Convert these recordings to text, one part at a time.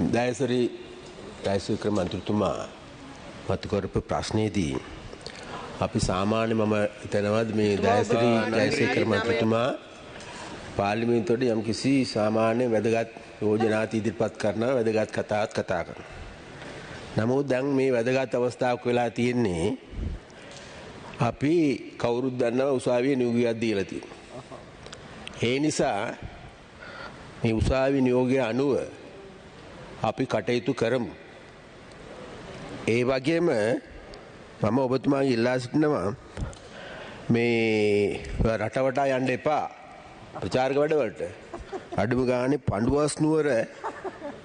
දයසරි ජයසූක්‍ර මන්ත්‍රතුමා මතුකොරපු ප්‍රශ්නයේදී අපි සාමාන්‍ය මම හිතනවාද මේ දයසිරි ජයසේකර මන්ත්‍රතුමා පාර්ලිමේන්තුවට යම් කිසි සාමාන්‍ය වැදගත් යෝජනාත් ඉදිරිපත් කරන වැදගත් කතාත් කතා කරන. නමුත් දැන් මේ වැදගත් අවස්ථාවක් වෙලා තියෙන්නේ අපි කවුරුත් දන්නවා උසාවියේ නියෝගයක් දීලා තියෙනවා. ඒ නිසා මේ උසාවි නියෝගය අනුව අපි කටයුතු කරමු. ඒ වගේම මම ඔබතුමාගේ ඉල්ලා සිටිනවා මේ රටවටා යන්න එපා ප්‍රචාරක වැඩවලට. අඩුම ගානේ පඬුවස් නුවර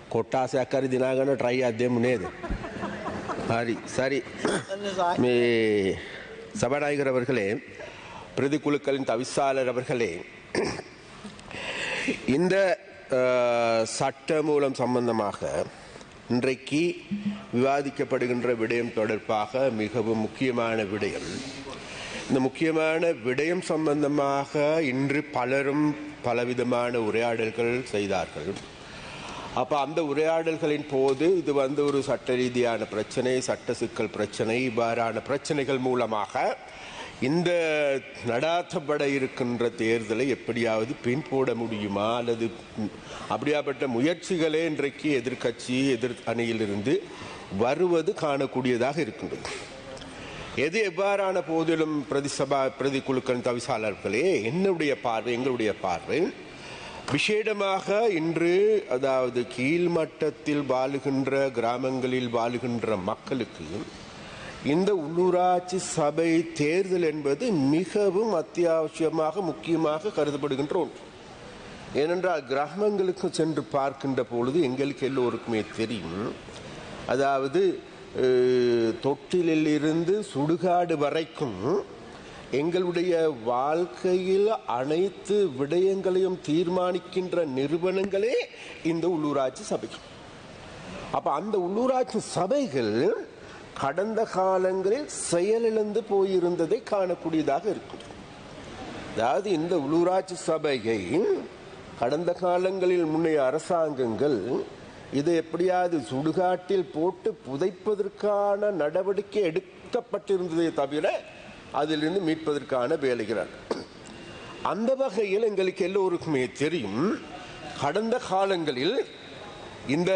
කොට්ටාසයක් හරි දිනා ගන්න try එකක් දෙමු නේද? හරி சரி මේ சபாநாயகர் அவர்களே பிரதி குழுக்களின் தவிசாளர் அவர்களே இந்த அஹ், சட்ட மூலம் சம்பந்தமாக இன்றைக்கு விவாதிக்கப்படுகின்ற விடயம் தொடர்பாக மிகவும் முக்கியமான விடயம். இந்த முக்கியமான விடயம் சம்பந்தமாக இன்று பலரும் பலவிதமான உரையாடல்கள் செய்தார்கள். அப்போ அந்த உரையாடல்களின் போது இது வந்து ஒரு சட்ட ரீதியான பிரச்சனை சட்ட சிக்கல் பிரச்சனை இவ்வாறான பிரச்சனைகள் மூலமாக இந்த நடாத்தப்பட இருக்கின்ற தேர்தலை எப்படியாவது பின்போட முடியுமா? அல்லது அப்படியாப்பட்ட முயற்சிகளே இன்றைக்கு எதிர்க்கட்சி எதிர் அணியிலிருந்து வருவது காணக்கூடியதாக இருக்கின்றது. எது எவ்வாறான போதிலும் பிரதி சபா பிரதி குழுக்கள் தவிசாளர்களே என்னுடைய பார்வை எங்களுடைய பார்வை விசேடமாக இன்று அதாவது கீழ்மட்டத்தில் வாழுகின்ற கிராமங்களில் வாழுகின்ற மக்களுக்கு இந்த உள்ளூராட்சி சபை தேர்தல் என்பது மிகவும் அத்தியாவசியமாக முக்கியமாக கருதப்படுகின்ற ஒன்று. ஏனென்றால் கிராமங்களுக்கு சென்று பார்க்கின்ற பொழுது எங்களுக்கு எல்லோருக்குமே தெரியும். அதாவது தொட்டிலிருந்து சுடுகாடு வரைக்கும் எங்களுடைய வாழ்க்கையில் அனைத்து விடயங்களையும் தீர்மானிக்கின்ற நிறுவனங்களே இந்த உள்ளூராட்சி சபைகள். அப்போ அந்த உள்ளூராட்சி சபைகள் கடந்த காலங்களில் செயலிழந்து போயிருந்ததை காணக்கூடியதாக இருக்கும் அதாவது இந்த உள்ளூராட்சி சபையை கடந்த காலங்களில் முன்னைய அரசாங்கங்கள் இதை எப்படியாவது சுடுகாட்டில் போட்டு புதைப்பதற்கான நடவடிக்கை எடுக்கப்பட்டிருந்ததே தவிர அதிலிருந்து மீட்பதற்கான வேலைகிறார் அந்த வகையில் எங்களுக்கு எல்லோருக்குமே தெரியும் கடந்த காலங்களில் இந்த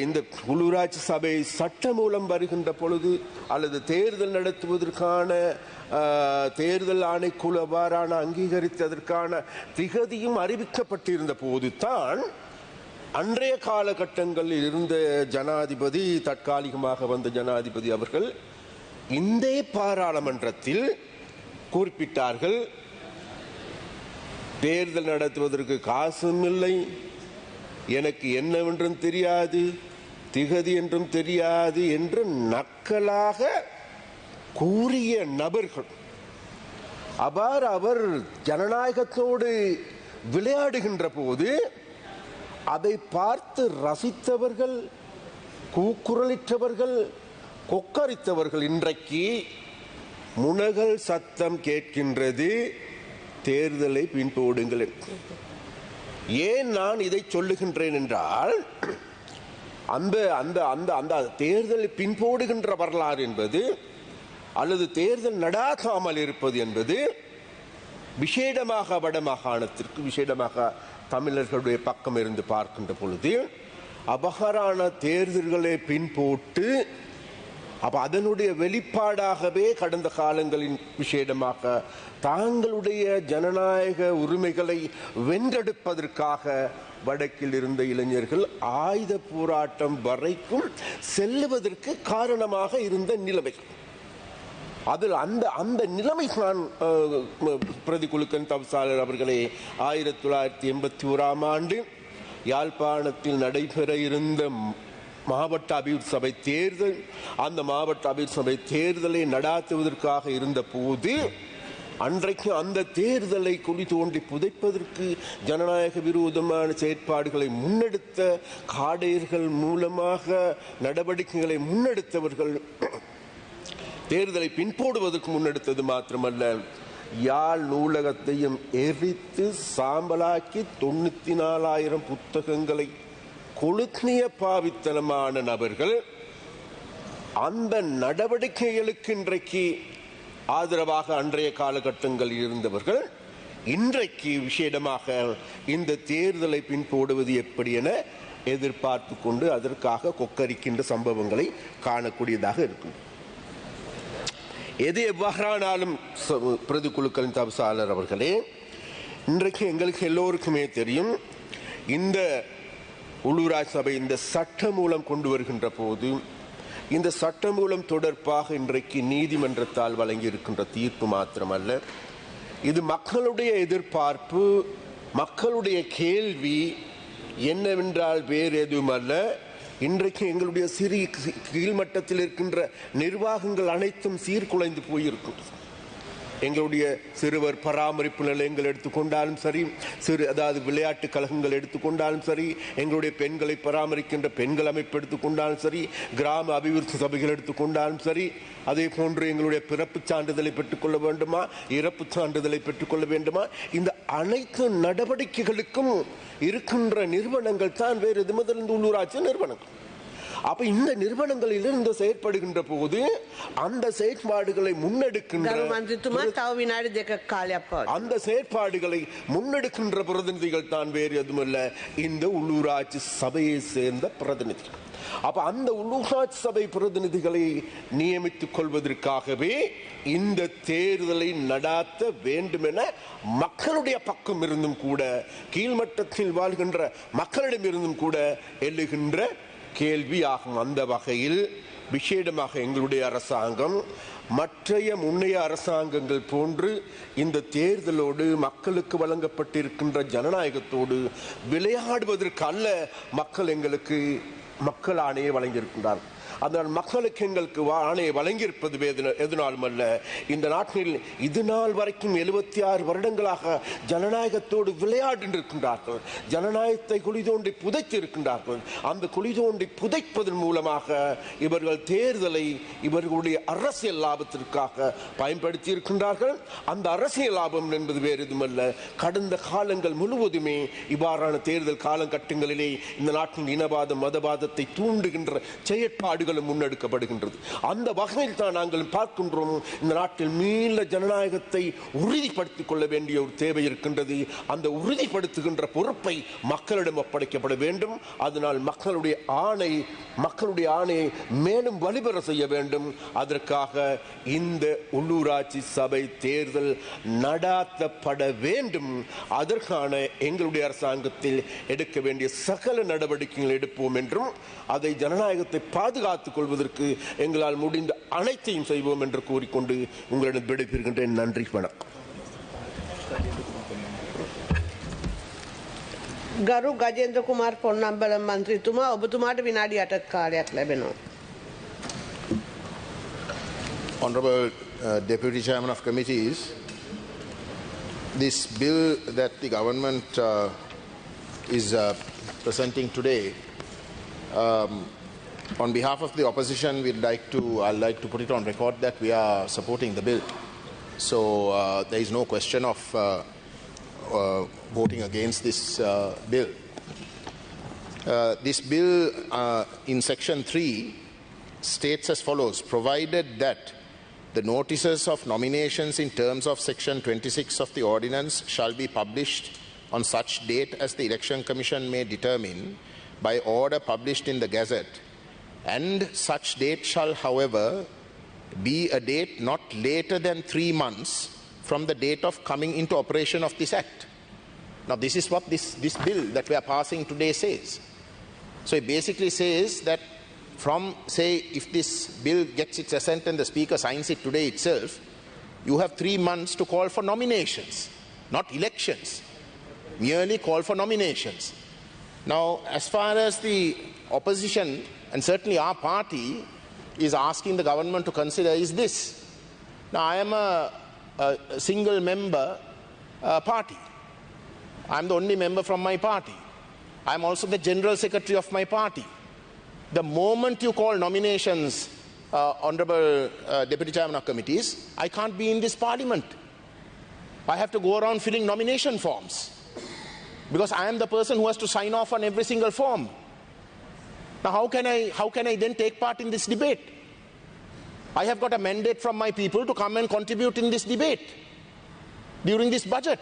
இந்த உள்ளூராட்சி சபை சட்ட மூலம் வருகின்ற பொழுது அல்லது தேர்தல் நடத்துவதற்கான தேர்தல் ஆணைக்குழு அவ்வாறான அங்கீகரித்ததற்கான திகதியும் அறிவிக்கப்பட்டிருந்த போதுதான் அன்றைய காலகட்டங்களில் இருந்த ஜனாதிபதி தற்காலிகமாக வந்த ஜனாதிபதி அவர்கள் இந்த பாராளுமன்றத்தில் குறிப்பிட்டார்கள் தேர்தல் நடத்துவதற்கு காசும் இல்லை எனக்கு என்னவென்றும் தெரியாது திகதி என்றும் தெரியாது என்று நக்கலாக கூறிய நபர்கள் அவ்வாறு அவர் ஜனநாயகத்தோடு விளையாடுகின்ற போது அதை பார்த்து ரசித்தவர்கள் கூக்குரலிட்டவர்கள் கொக்கரித்தவர்கள் இன்றைக்கு முனகல் சத்தம் கேட்கின்றது தேர்தலை பின்போடுங்கள் என்று. ஏன் நான் இதை சொல்லுகின்றேன் என்றால் அந்த அந்த அந்த அந்த தேர்தலை பின்போடுகின்ற வரலாறு என்பது அல்லது தேர்தல் நடாக்காமல் இருப்பது என்பது விசேடமாக வடமாகாணத்திற்கு விசேடமாக தமிழர்களுடைய பக்கம் இருந்து பார்க்கின்ற பொழுது அபகரான தேர்தல்களை பின்போட்டு அப்ப அதனுடைய வெளிப்பாடாகவே கடந்த காலங்களின் விஷேடமாக தாங்களுடைய ஜனநாயக உரிமைகளை வென்றெடுப்பதற்காக வடக்கில் இருந்த இளைஞர்கள் ஆயுத போராட்டம் வரைக்கும் செல்லுவதற்கு காரணமாக இருந்த நிலைமை. அதில் அந்த அந்த நிலைமை நான் பிரதி குழுக்கன் தவிசாளர் அவர்களே ஆயிரத்தி தொள்ளாயிரத்தி எண்பத்தி ஓராம் ஆண்டு யாழ்ப்பாணத்தில் நடைபெற இருந்த மாவட்ட அபிவிருத்தி சபை தேர்தல் அந்த மாவட்ட அபிவிருத்தி சபை தேர்தலை நடாத்துவதற்காக இருந்த போது அன்றைக்கு அந்த தேர்தலை குழி தோண்டி புதைப்பதற்கு ஜனநாயக விரோதமான செயற்பாடுகளை முன்னெடுத்த காடையர்கள் மூலமாக நடவடிக்கைகளை முன்னெடுத்தவர்கள் தேர்தலை பின்போடுவதற்கு முன்னெடுத்தது மாத்திரமல்ல யாழ் நூலகத்தையும் எரித்து சாம்பலாக்கி தொண்ணூற்றி நாலாயிரம் புத்தகங்களை கொழுக்னிய பாவித்தனமான நபர்கள் அந்த நடவடிக்கைகளுக்கு இன்றைக்கு ஆதரவாக அன்றைய காலகட்டங்களில் இருந்தவர்கள் இன்றைக்கு விஷேடமாக இந்த தேர்தலை பின்போடுவது எப்படி என எதிர்பார்த்து கொண்டு அதற்காக கொக்கரிக்கின்ற சம்பவங்களை காணக்கூடியதாக இருக்கும். எது எவ்வாறானாலும் ச- பிரதிக்குழுக்களின் தபசாளர் அவர்களே இன்றைக்கு எங்களுக்கு எல்லோருக்குமே தெரியும் இந்த உள்ளூராட்சி சபை இந்த சட்ட மூலம் கொண்டு வருகின்ற போது இந்த சட்ட மூலம் தொடர்பாக இன்றைக்கு நீதிமன்றத்தால் வழங்கி இருக்கின்ற தீர்ப்பு மாத்திரமல்ல. இது மக்களுடைய எதிர்பார்ப்பு மக்களுடைய கேள்வி என்னவென்றால் வேறு எதுவுமல்ல. இன்றைக்கு எங்களுடைய சிறிய கீ- கீழ்மட்டத்தில் இருக்கின்ற நிர்வாகங்கள் அனைத்தும் சீர்குலைந்து போயிருக்கும். எங்களுடைய சிறுவர் பராமரிப்பு நிலையங்கள் எடுத்துக்கொண்டாலும் சரி சிறு அதாவது விளையாட்டு கழகங்கள் எடுத்துக்கொண்டாலும் சரி எங்களுடைய பெண்களை பராமரிக்கின்ற பெண்கள் அமைப்பு எடுத்துக்கொண்டாலும் சரி கிராம அபிவிருத்தி சபைகள் எடுத்துக்கொண்டாலும் சரி அதே போன்று எங்களுடைய பிறப்பு சான்றிதழை பெற்றுக்கொள்ள வேண்டுமா இறப்பு சான்றிதழை பெற்றுக்கொள்ள வேண்டுமா இந்த அனைத்து நடவடிக்கைகளுக்கும் இருக்கின்ற நிறுவனங்கள் தான் வேறு எதுமதிலிருந்து உள்ளூராட்சி நிறுவனங்கள். அப்ப இந்த நிறுவனங்களிலிருந்து செயற்படுகின்ற போது அந்த செயற்பாடுகளை முன்னெடுக்கின்ற அந்த செயற்பாடுகளை முன்னெடுக்கின்ற பிரதிநிதிகள் தான் வேறு எதுவுமல்ல. இந்த உள்ளூராட்சி சபையை சேர்ந்த பிரதிநிதிகள் அப்ப அந்த உள்ளூராட்சி சபை பிரதிநிதிகளை நியமித்துக் கொள்வதற்காகவே இந்த தேர்தலை நடாத்த வேண்டும் என மக்களுடைய பக்கம் இருந்தும் கூட கீழ்மட்டத்தில் வாழ்கின்ற மக்களிடமிருந்தும் கூட எழுகின்ற கேள்வி ஆகும் அந்த வகையில் விசேடமாக எங்களுடைய அரசாங்கம் மற்றைய முன்னைய அரசாங்கங்கள் போன்று இந்த தேர்தலோடு மக்களுக்கு வழங்கப்பட்டிருக்கின்ற ஜனநாயகத்தோடு விளையாடுவதற்கு அல்ல மக்கள் எங்களுக்கு மக்கள் ஆணையை வழங்கியிருக்கின்றார்கள். அதனால் மக்களுக்கு எங்களுக்கு ஆணையை வழங்கியிருப்பது வேதன- எதனாலும் அல்ல இந்த நாட்டில் இது நாள் வரைக்கும் எழுபத்தி ஆறு வருடங்களாக ஜனநாயகத்தோடு விளையாடி இருக்கின்றார்கள் ஜனநாயகத்தை குழி தோண்டி புதைத்து இருக்கின்றார்கள் அந்த குழி தோண்டி புதைப்பதன் மூலமாக இவர்கள் தேர்தலை இவர்களுடைய அரசியல் லாபத்திற்காக பயன்படுத்தி இருக்கின்றார்கள் அந்த அரசியல் லாபம் என்பது வேறு எதுவுமல்ல கடந்த காலங்கள் முழுவதுமே இவ்வாறான தேர்தல் காலகட்டங்களிலே இந்த நாட்டின் இனவாதம் மதவாதத்தை தூண்டுகின்ற செயற்பாடுகள் நாங்களும் முன்னெடுக்கப்படுகின்றது. அந்த வகையில் தான் நாங்கள் பார்க்கின்றோம் இந்த நாட்டில் மீள ஜனநாயகத்தை உறுதிப்படுத்திக் கொள்ள வேண்டிய ஒரு தேவை இருக்கின்றது. அந்த உறுதிப்படுத்துகின்ற பொறுப்பை மக்களிடம் ஒப்படைக்கப்பட வேண்டும். அதனால் மக்களுடைய ஆணை மக்களுடைய ஆணையை மேலும் வலிபெற செய்ய வேண்டும். அதற்காக இந்த உள்ளூராட்சி சபை தேர்தல் நடாத்தப்பட வேண்டும். அதற்கான எங்களுடைய அரசாங்கத்தில் எடுக்க வேண்டிய சகல நடவடிக்கைகள் எடுப்போம் என்றும் அதை ஜனநாயகத்தை பாதுகாத்துக் கொள்வதற்கு எங்களால் முடிந்த அனைத்தையும் செய்வோம் என்று கூறிக்கொண்டு உங்களிடம் விடைபெறுகின்றேன் நன்றி வணக்கம் ගරු ගජේන්ද්‍ර කුමාර් පොන්නම්බල මන්ත්‍රීතුමා ඔබතුමාට විනාඩි අටක් කාලයක් ලැබෙනවා. Honorable uh, Deputy Chairman of Committees, this bill that the government uh, is uh, presenting today, um, on behalf of the opposition, we'd like to, I'd like to put it on record that we are supporting the bill. So uh, there is no question of uh, uh, voting against this uh, bill. Uh, this bill uh, in section 3 states as follows provided that the notices of nominations in terms of section 26 of the ordinance shall be published on such date as the election commission may determine by order published in the gazette and such date shall however be a date not later than 3 months from the date of coming into operation of this act now this is what this, this bill that we are passing today says so it basically says that from, say, if this bill gets its assent and the Speaker signs it today itself, you have three months to call for nominations, not elections. Merely call for nominations. Now, as far as the opposition, and certainly our party, is asking the government to consider is this. Now, I am a, a, single member uh, party. I'm the only member from my party. I'm also the general secretary of my party. The moment you call nominations, uh, Honorable uh, Deputy Chairman of Committees, I can't be in this parliament. I have to go around filling nomination forms because I am the person who has to sign off on every single form. Now, how can I, how can I then take part in this debate? I have got a mandate from my people to come and contribute in this debate during this budget.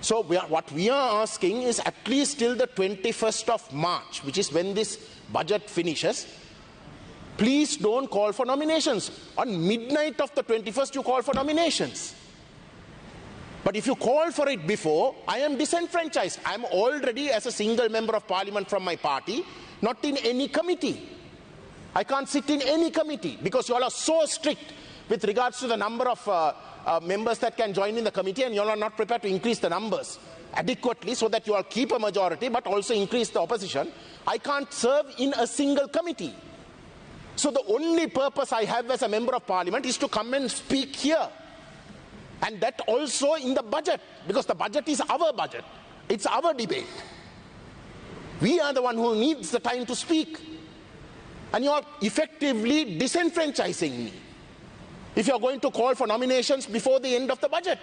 So, we are, what we are asking is at least till the 21st of March, which is when this budget finishes, please don't call for nominations. On midnight of the 21st, you call for nominations. But if you call for it before, I am disenfranchised. I am already, as a single member of parliament from my party, not in any committee. I can't sit in any committee because you all are so strict with regards to the number of uh, uh, members that can join in the committee, and you all are not prepared to increase the numbers adequately so that you all keep a majority but also increase the opposition. I can't serve in a single committee. So the only purpose I have as a member of parliament is to come and speak here. And that also in the budget, because the budget is our budget. It's our debate. We are the one who needs the time to speak. And you are effectively disenfranchising me. If you are going to call for nominations before the end of the budget.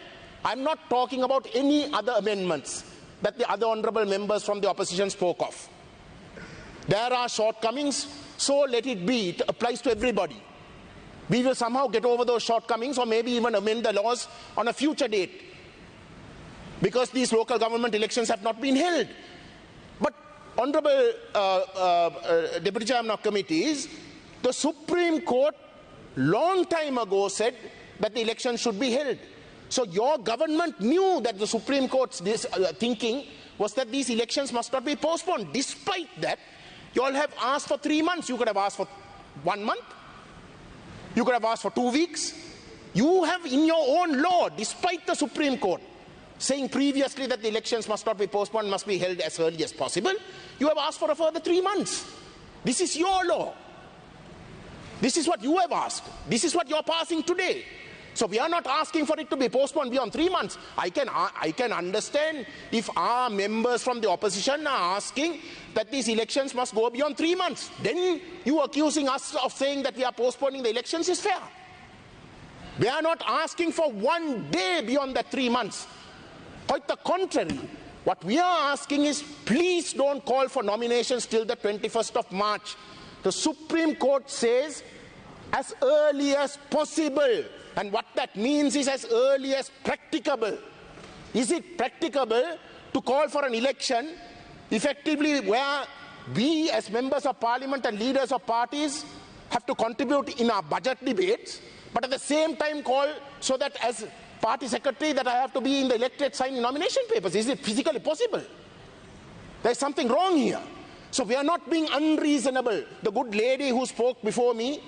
I'm not talking about any other amendments that the other honorable members from the opposition spoke of. There are shortcomings, so let it be. It applies to everybody. We will somehow get over those shortcomings or maybe even amend the laws on a future date. Because these local government elections have not been held. Honorable uh, uh, Deputy Chairman of Committees, the Supreme Court long time ago said that the election should be held. So your government knew that the Supreme Court's uh, thinking was that these elections must not be postponed. Despite that, you all have asked for three months. You could have asked for one month. You could have asked for two weeks. You have in your own law, despite the Supreme Court saying previously that the elections must not be postponed, must be held as early as possible, you have asked for a further three months. This is your law. This is what you have asked. This is what you're passing today. So we are not asking for it to be postponed beyond three months. I can, uh, I can understand if our members from the opposition are asking that these elections must go beyond three months. Then you accusing us of saying that we are postponing the elections is fair. We are not asking for one day beyond that three months. Quite the contrary. What we are asking is please don't call for nominations till the 21st of March. The Supreme Court says as early as possible. And what that means is as early as practicable. Is it practicable to call for an election effectively where we as members of parliament and leaders of parties have to contribute in our budget debates, but at the same time call so that as party secretary that I have to be in the electorate signing nomination papers. Is it physically possible? There's something wrong here. So we are not being unreasonable. The good lady who spoke before me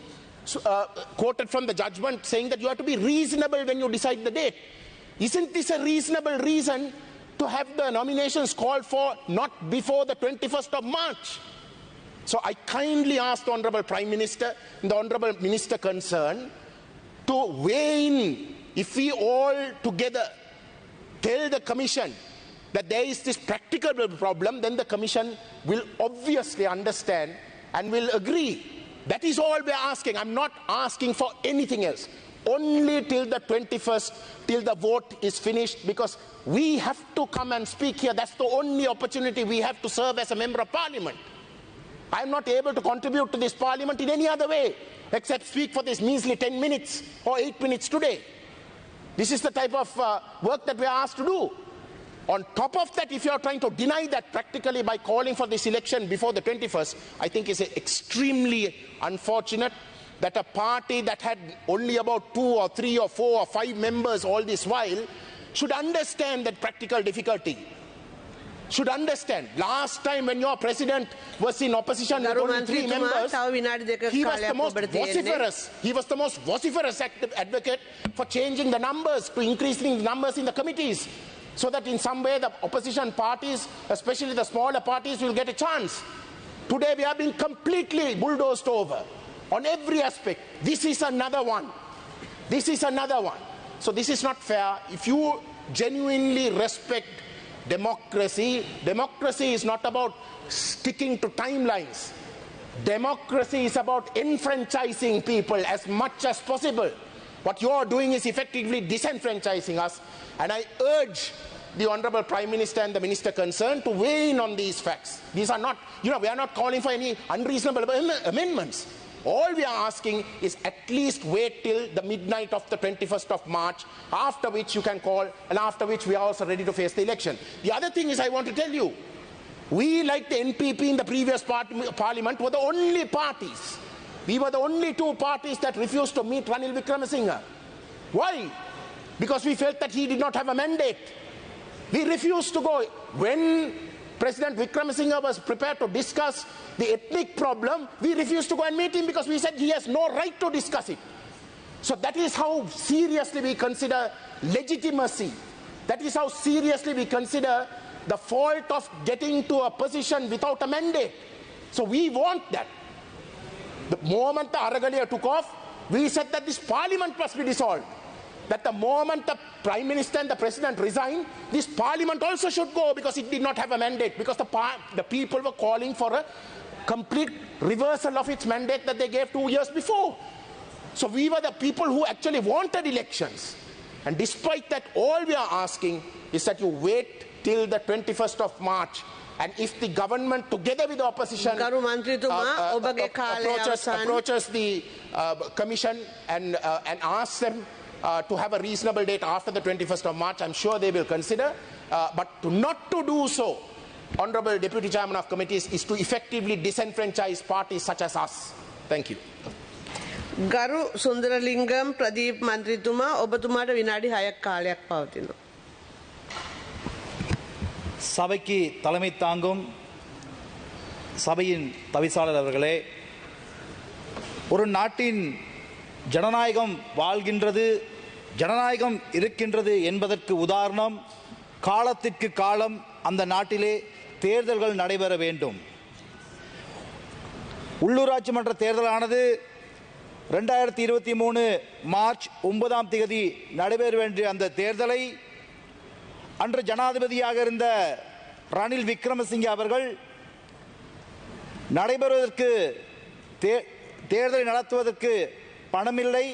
uh, quoted from the judgment saying that you have to be reasonable when you decide the date. Isn't this a reasonable reason to have the nominations called for not before the 21st of March? So I kindly ask the Honorable Prime Minister the Honorable Minister concerned to weigh in if we all together tell the Commission that there is this practical problem, then the Commission will obviously understand and will agree that is all we are asking. I'm not asking for anything else. Only till the 21st, till the vote is finished, because we have to come and speak here. That's the only opportunity we have to serve as a member of parliament. I'm not able to contribute to this parliament in any other way except speak for this measly 10 minutes or 8 minutes today. This is the type of uh, work that we are asked to do. On top of that, if you are trying to deny that practically by calling for this election before the 21st, I think it's extremely unfortunate that a party that had only about two or three or four or five members all this while should understand that practical difficulty should understand. Last time when your president was in opposition with only three members, he was the most vociferous. He was the most vociferous advocate for changing the numbers, to increasing the numbers in the committees, so that in some way the opposition parties, especially the smaller parties, will get a chance. Today we have been completely bulldozed over on every aspect. This is another one. This is another one. So this is not fair. If you genuinely respect democracy, democracy is not about sticking to timelines. Democracy is about enfranchising people as much as possible. What you are doing is effectively disenfranchising us. And I urge the Honorable Prime Minister and the Minister concerned to weigh in on these facts. These are not, you know, we are not calling for any unreasonable am- amendments. All we are asking is at least wait till the midnight of the 21st of March, after which you can call, and after which we are also ready to face the election. The other thing is, I want to tell you, we, like the NPP in the previous part- parliament, were the only parties. We were the only two parties that refused to meet Ranil Wickremesinghe. Why? Because we felt that he did not have a mandate. We refused to go. When President Wickremesinghe was prepared to discuss the ethnic problem, we refused to go and meet him because we said he has no right to discuss it. So that is how seriously we consider legitimacy. That is how seriously we consider the fault of getting to a position without a mandate. So we want that. The moment the Aragalia took off, we said that this parliament must be dissolved that the moment the prime minister and the president resign, this parliament also should go because it did not have a mandate, because the, the people were calling for a complete reversal of its mandate that they gave two years before. So we were the people who actually wanted elections. And despite that, all we are asking is that you wait till the 21st of March and if the government, together with the opposition, uh, uh, uh approaches, approaches, the uh, commission and, uh, and asks them uh, to have a reasonable date after the 21st of March, I'm sure they will consider. Uh, but to not to do so, Honorable Deputy Chairman of Committees, is to effectively disenfranchise parties such as us. Thank you. ගරු සුන්දරලිංගම් ප්‍රදීප් මන්ත්‍රීතුමා ඔබතුමාට විනාඩි හයක් කාලයක් පවතිනවා. சபைக்கு தலைமை தாங்கும் சபையின் தவிசாளர் அவர்களே ஒரு நாட்டின் ஜனநாயகம் வாழ்கின்றது ஜனநாயகம் இருக்கின்றது என்பதற்கு உதாரணம் காலத்திற்கு காலம் அந்த நாட்டிலே தேர்தல்கள் நடைபெற வேண்டும். உள்ளூராட்சி மன்ற தேர்தலானது ரெண்டாயிரத்தி இருபத்தி மூணு மார்ச் ஒன்பதாம் தேதி நடைபெற வேண்டிய அந்த தேர்தலை அன்று ஜனாதிபதியாக இருந்த ரணில் விக்ரமசிங்கே அவர்கள் நடைபெறுவதற்கு தே- தேர்தலை நடத்துவதற்கு பணமில்லை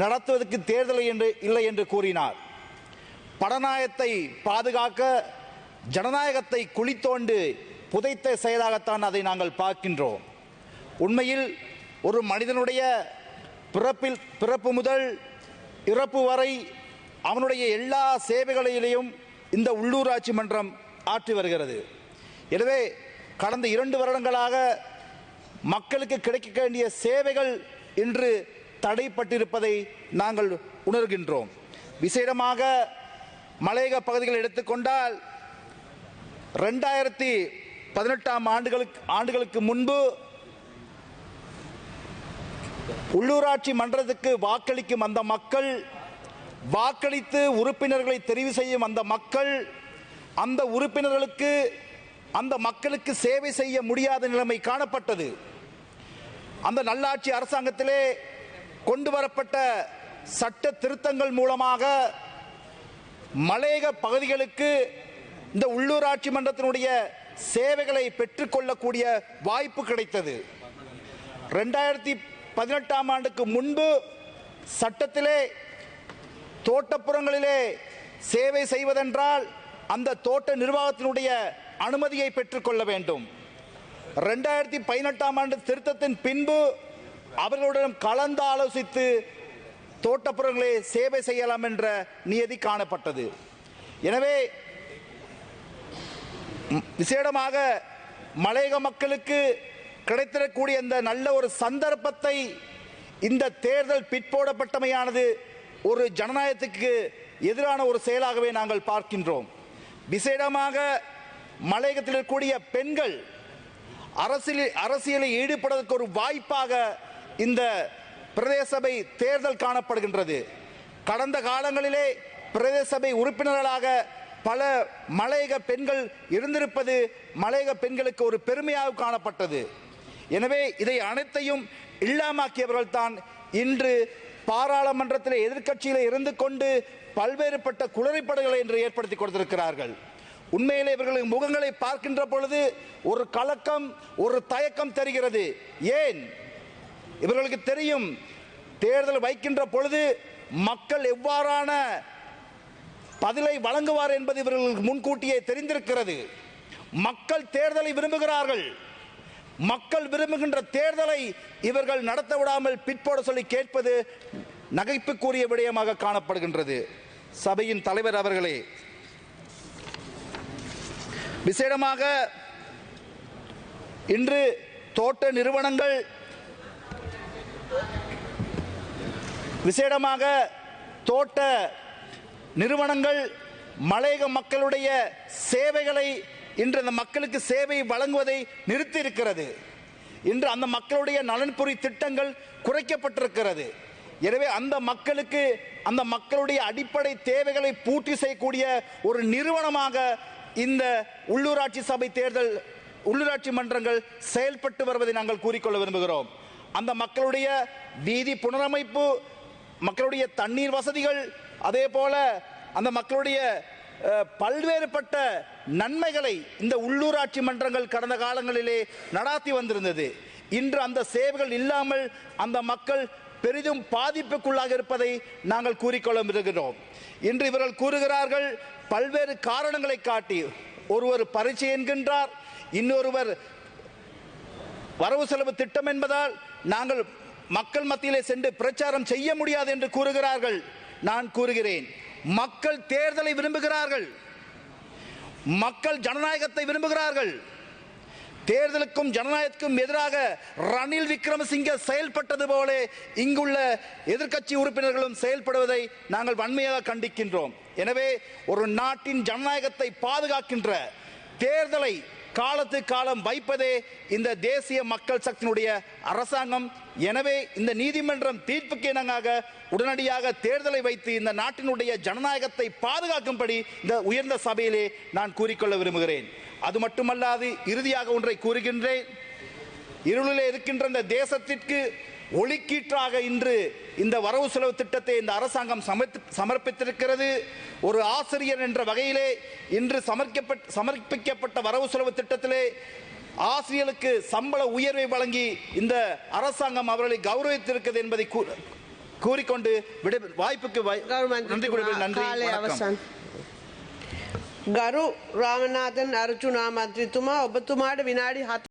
நடத்துவதற்கு தேர்தலை என்று இல்லை என்று கூறினார். படநாயத்தை பாதுகாக்க ஜனநாயகத்தை குழித்தோண்டு புதைத்த செயலாகத்தான் அதை நாங்கள் பார்க்கின்றோம். உண்மையில் ஒரு மனிதனுடைய பிறப்பில் பிறப்பு முதல் இறப்பு வரை அவனுடைய எல்லா சேவைகளிலேயும் இந்த உள்ளூராட்சி மன்றம் ஆற்றி வருகிறது. எனவே கடந்த இரண்டு வருடங்களாக மக்களுக்கு கிடைக்க வேண்டிய சேவைகள் இன்று தடைப்பட்டிருப்பதை நாங்கள் உணர்கின்றோம். விசேடமாக மலையக பகுதிகளை எடுத்துக்கொண்டால் ரெண்டாயிரத்தி பதினெட்டாம் ஆண்டுகளுக்கு ஆண்டுகளுக்கு முன்பு உள்ளூராட்சி மன்றத்துக்கு வாக்களிக்கும் அந்த மக்கள் வாக்களித்து உறுப்பினர்களை தெரிவு செய்யும் அந்த மக்கள் அந்த உறுப்பினர்களுக்கு அந்த மக்களுக்கு சேவை செய்ய முடியாத நிலைமை காணப்பட்டது. அந்த நல்லாட்சி அரசாங்கத்திலே கொண்டு வரப்பட்ட சட்ட திருத்தங்கள் மூலமாக மலையக பகுதிகளுக்கு இந்த உள்ளூராட்சி மன்றத்தினுடைய சேவைகளை பெற்றுக்கொள்ளக்கூடிய வாய்ப்பு கிடைத்தது. ரெண்டாயிரத்தி பதினெட்டாம் ஆண்டுக்கு முன்பு சட்டத்திலே தோட்டப்புறங்களிலே சேவை செய்வதென்றால் அந்த தோட்ட நிர்வாகத்தினுடைய அனுமதியை பெற்றுக்கொள்ள வேண்டும். ரெண்டாயிரத்தி பதினெட்டாம் ஆண்டு திருத்தத்தின் பின்பு அவர்களுடன் கலந்து ஆலோசித்து தோட்டப்புறங்களே சேவை செய்யலாம் என்ற நியதி காணப்பட்டது. எனவே விசேடமாக மலையக மக்களுக்கு கிடைத்திடக்கூடிய இந்த நல்ல ஒரு சந்தர்ப்பத்தை இந்த தேர்தல் பிற்போடப்பட்டமையானது ஒரு ஜனநாயகத்துக்கு எதிரான ஒரு செயலாகவே நாங்கள் பார்க்கின்றோம். விசேடமாக மலையகத்தில் இருக்கக்கூடிய பெண்கள் அரசியல் அரசியலில் ஈடுபடுவதற்கு ஒரு வாய்ப்பாக இந்த பிரதேச சபை தேர்தல் காணப்படுகின்றது. கடந்த காலங்களிலே பிரதேச சபை உறுப்பினர்களாக பல மலையக பெண்கள் இருந்திருப்பது மலையக பெண்களுக்கு ஒரு பெருமையாக காணப்பட்டது. எனவே இதை அனைத்தையும் இல்லாமாக்கியவர்கள் தான் இன்று பாராளுமன்றத்தில் எதிர்க்கட்சியில் இருந்து கொண்டு பல்வேறுபட்ட குளறுபடுகளை இன்று ஏற்படுத்தி கொடுத்திருக்கிறார்கள். உண்மையிலே இவர்களின் முகங்களை பார்க்கின்ற பொழுது ஒரு கலக்கம் ஒரு தயக்கம் தெரிகிறது. ஏன்? இவர்களுக்கு தெரியும் தேர்தல் வைக்கின்ற பொழுது மக்கள் எவ்வாறான பதிலை வழங்குவார் என்பது இவர்களுக்கு முன்கூட்டியே தெரிந்திருக்கிறது. மக்கள் தேர்தலை விரும்புகிறார்கள். மக்கள் விரும்புகின்ற தேர்தலை இவர்கள் நடத்த விடாமல் பிற்போட சொல்லி கேட்பது நகைப்புக்குரிய விடயமாக காணப்படுகின்றது. சபையின் தலைவர் அவர்களே விசேடமாக இன்று தோட்ட நிறுவனங்கள் விசேடமாக தோட்ட நிறுவனங்கள் மலையக மக்களுடைய சேவைகளை இன்று அந்த மக்களுக்கு சேவை வழங்குவதை நிறுத்தி இருக்கிறது இன்று அந்த மக்களுடைய நலன்புரி திட்டங்கள் குறைக்கப்பட்டிருக்கிறது. எனவே அந்த மக்களுக்கு அந்த மக்களுடைய அடிப்படை தேவைகளை பூர்த்தி செய்யக்கூடிய ஒரு நிறுவனமாக இந்த உள்ளூராட்சி சபை தேர்தல் உள்ளூராட்சி மன்றங்கள் செயல்பட்டு வருவதை நாங்கள் கூறிக்கொள்ள விரும்புகிறோம். அந்த மக்களுடைய வீதி புனரமைப்பு மக்களுடைய தண்ணீர் வசதிகள் அதே போல அந்த மக்களுடைய பல்வேறுபட்ட நன்மைகளை இந்த உள்ளூராட்சி மன்றங்கள் கடந்த காலங்களிலே நடாத்தி வந்திருந்தது. இன்று அந்த சேவைகள் இல்லாமல் அந்த மக்கள் பெரிதும் பாதிப்புக்குள்ளாக இருப்பதை நாங்கள் கூறிக்கொள்ள விரும்புகிறோம் இன்று இவர்கள் கூறுகிறார்கள் பல்வேறு காரணங்களை காட்டி ஒருவர் பரீட்சை என்கின்றார் இன்னொருவர் வரவு செலவு திட்டம் என்பதால் நாங்கள் மக்கள் மத்தியிலே சென்று பிரச்சாரம் செய்ய முடியாது என்று கூறுகிறார்கள். நான் கூறுகிறேன் மக்கள் தேர்தலை விரும்புகிறார்கள். மக்கள் ஜனநாயகத்தை விரும்புகிறார்கள். தேர்தலுக்கும் ஜனநாயகத்துக்கும் எதிராக ரணில் விக்ரமசிங்க செயல்பட்டது போலே இங்குள்ள எதிர்க்கட்சி உறுப்பினர்களும் செயல்படுவதை நாங்கள் வன்மையாக கண்டிக்கின்றோம். எனவே ஒரு நாட்டின் ஜனநாயகத்தை பாதுகாக்கின்ற தேர்தலை காலத்து காலம் வைப்பதே இந்த தேசிய மக்கள் சக்தியினுடைய அரசாங்கம். எனவே இந்த நீதிமன்றம் தீர்ப்புக்கு இணங்காக உடனடியாக தேர்தலை வைத்து இந்த நாட்டினுடைய ஜனநாயகத்தை பாதுகாக்கும்படி இந்த உயர்ந்த சபையிலே நான் கூறிக்கொள்ள விரும்புகிறேன். அது மட்டுமல்லாது இறுதியாக ஒன்றை கூறுகின்றேன். இருளிலே இருக்கின்ற இந்த தேசத்திற்கு ஒளிக்கீற்றாக இன்று இந்த வரவு செலவு திட்டத்தை இந்த அரசாங்கம் சமர்ப்பித்திருக்கிறது. ஒரு ஆசிரியர் என்ற வகையிலே இன்று சமர்க்கப்பட்ட சமர்ப்பிக்கப்பட்ட வரவு செலவு திட்டத்திலே ஆசிரியர்களுக்கு சம்பள உயர்வை வழங்கி இந்த அரசாங்கம் அவர்களை கௌரவித்திருக்கிறது என்பதை கூறிக்கொண்டு விடை வாய்ப்புக்கு நன்றி நன்றி. ගරු රාමනාතන් අරචු නාමන්ත්‍රීතුමා ඔබතුමාට විනාඩි හත